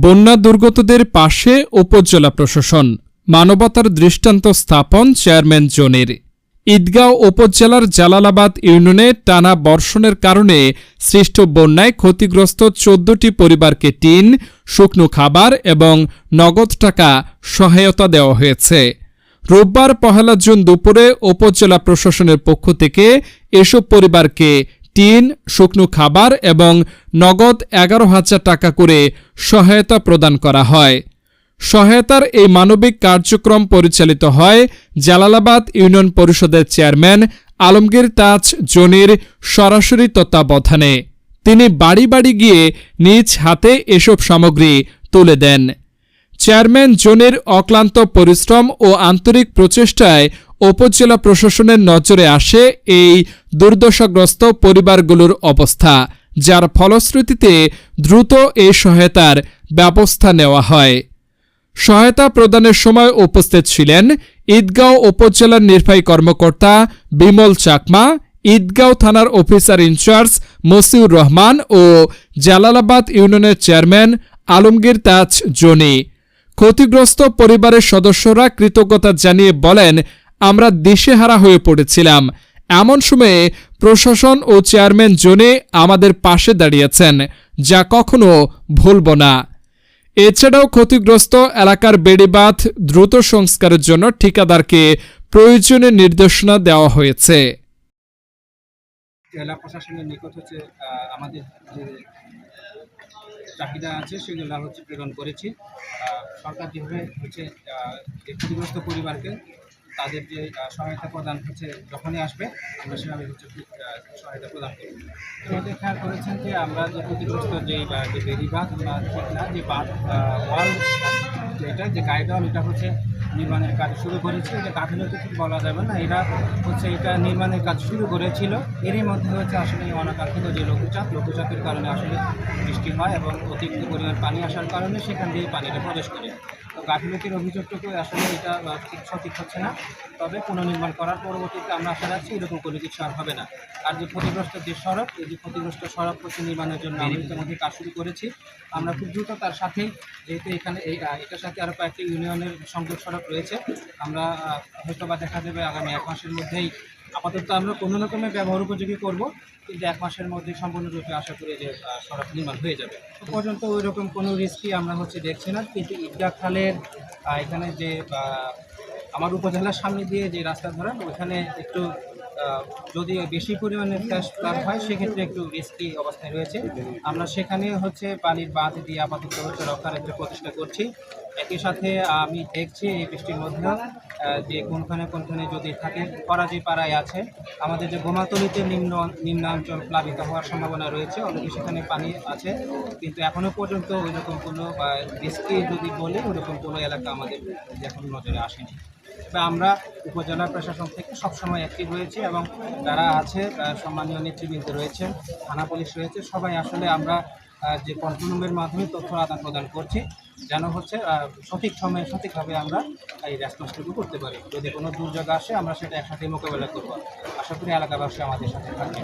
বন্যা দুর্গতদের পাশে উপজেলা প্রশাসন। মানবতার দৃষ্টান্ত স্থাপন চেয়ারম্যান জোনের। ঈদগাঁও উপজেলার জালালাবাদ ইউনিয়নে টানা বর্ষণের কারণে সৃষ্ট বন্যায় ক্ষতিগ্রস্ত চোদ্দটি পরিবারকে টিন, শুকনো খাবার এবং নগদ টাকা সহায়তা দেওয়া হয়েছে। রোববার পহেলা জুন দুপুরে উপজেলা প্রশাসনের পক্ষ থেকে এসব পরিবারকে টিন শুকনো খাবার এবং নগদ এগারো হাজার টাকা করে সহায়তা প্রদান করা হয়। সহায়তার এই মানবিক কার্যক্রম পরিচালিত হয় জালালাবাদ ইউনিয়ন পরিষদের চেয়ারম্যান আলমগীর তাজ জনির সরাসরি তত্ত্বাবধানে। তিনি বাড়ি বাড়ি গিয়ে নিজ হাতে এসব সামগ্রী তুলে দেন। চেয়ারম্যান জোনের অক্লান্ত পরিশ্রম ও আন্তরিক প্রচেষ্টায় উপজেলা প্রশাসনের নজরে আসে এই দুর্দশাগ্রস্ত পরিবারগুলোর অবস্থা, যার ফলশ্রুতিতে দ্রুত এই সহায়তার ব্যবস্থা নেওয়া হয়। সহায়তা প্রদানের সময় উপস্থিত ছিলেন ঈদগাঁও উপজেলার নির্বাহী কর্মকর্তা বিমল চাকমা, ঈদগাঁও থানার officer in charge Masiur Rahman ও জালালাবাদ ইউনিয়নের চেয়ারম্যান আলমগীর তাজ জনি। ক্ষতিগ্রস্ত পরিবারের সদস্যরা কৃতজ্ঞতা জানিয়ে বলেন আমরা দিশেহারা হয়ে পড়েছিলাম। এমন সময়ে প্রশাসন ও চেয়ারম্যান জনে আমাদের পাশে দাঁড়িয়েছেন, যা কখনো ভুলব না। এছাড়াও ক্ষতিগ্রস্ত এলাকার বেড়িবাঁধ দ্রুত সংস্কারের জন্য ঠিকাদারকে প্রয়োজনীয় নির্দেশনা দেওয়া হয়েছে। জেলা প্রশাসনের নিকট হচ্ছে আমাদের যে চাহিদা আছে সেগুলো হচ্ছে প্রেরণ করেছি। সরকার যেভাবে হচ্ছে ক্ষতিগ্রস্ত পরিবারকে তাদের যে সহায়তা প্রদান হচ্ছে যখনই আসবে, আমরা সেভাবে হচ্ছে সহায়তা প্রদান করি। আমাদের খেয়াল করেছেন যে, আমরা যে ক্ষতিগ্রস্ত যে যে বেরিবাঁধ বা না যে বাঁধ ওয়াল, যেটা, যে গাইডওয়াল এটা হচ্ছে নির্মাণের কাজ শুরু করেছি এটা গাফিলতি ঠিক বলা যাবে না, এরা হচ্ছে এটা নির্মাণের কাজ শুরু করেছিল। এরই মধ্যে হচ্ছে আসলে অনাকাঙ্ক্ষিত যে লঘুচাপ, লঘুচাপের কারণে আসলে বৃষ্টি হয় এবং অতিরিক্ত পরিমাণ পানি আসার কারণে সেখান দিয়ে পানিটা প্রবেশ করে। তো গাফিলতির অভিযোগটুকু আসলে এটা ঠিক সঠিক হচ্ছে না। তবে পুনর্নির্মাণ করার পরবর্তীতে আমরা আশা রাখছি এরকম কোনো কিছু আর হবে না। আর যে ক্ষতিগ্রস্ত যে সড়ক এই যে ক্ষতিগ্রস্ত সড়ক হচ্ছে নির্মাণের জন্য আমরা ইতিমধ্যে কাজ শুরু করেছি। আমরা খুব দ্রুত তার সাথে যেহেতু এখানে এই এটার সাথে আরও কয়েকটি ইউনিয়নের সংযোগ সড়ক রয়েছে আমরা হয়তো বা দেখা যাবে আগামী এক মাসের মধ্যেই আপাতত আমরা কোনো রকমের ব্যবহার উপযোগী করব, কিন্তু এক মাসের মধ্যে সম্পূর্ণরূপে আশা করি যে সড়ক নির্মাণ হয়ে যাবে। পর্যন্ত ওই রকম কোনো রিস্কই আমরা হচ্ছে দেখছি না, কিন্তু ঈদগাহ খালের এখানে যে আমার উপজেলার সামনে দিয়ে যে রাস্তা ধরেন ওখানে একটু যদি বেশি পরিমাণে ফ্ল্যাশ ফ্লাড হয়, সেক্ষেত্রে একটু রিস্কি অবস্থায় রয়েছে। আমরা সেখানে হচ্ছে পানির বাঁধ দিয়ে আপাতত হচ্ছে রক্ষার একটা প্রচেষ্টা করছি। একই সাথে আমি দেখছি এই বৃষ্টির মধ্যে যে কোনখানে কোনখানে যদি থাকে ফরাজি পাড়ায় আছে। আমাদের যে গোমাতলিতে নিম্ন, নিম্নাঞ্চল প্লাবিত হওয়ার সম্ভাবনা রয়েছে, অলরেডি সেখানে পানি আছে। কিন্তু এখনও পর্যন্ত ওই রকম কোনো রিস্কি যদি বলি, ওরকম কোনো এলাকা আমাদের এখন নজরে আসেনি। আমরা উপজেলা প্রশাসন থেকে সবসময় অ্যাক্টিভ রয়েছি এবং যারা আছে সম্মানীয় নেতৃবৃন্দ রয়েছেন, থানা পুলিশ রয়েছে, সবাই আসলে আমরা যে কন্ট্রোল মাধ্যমে তথ্য আদান প্রদান করছি, যেন হচ্ছে সঠিক সময়ে সঠিকভাবে আমরা এই রেসপন্সটুকু করতে পারি। যদি কোনো দুর্যোগ আসে, আমরা সেটা একসাথে মোকাবেলা করব। আশা করি এলাকাবাসী আমাদের সাথে থাকবে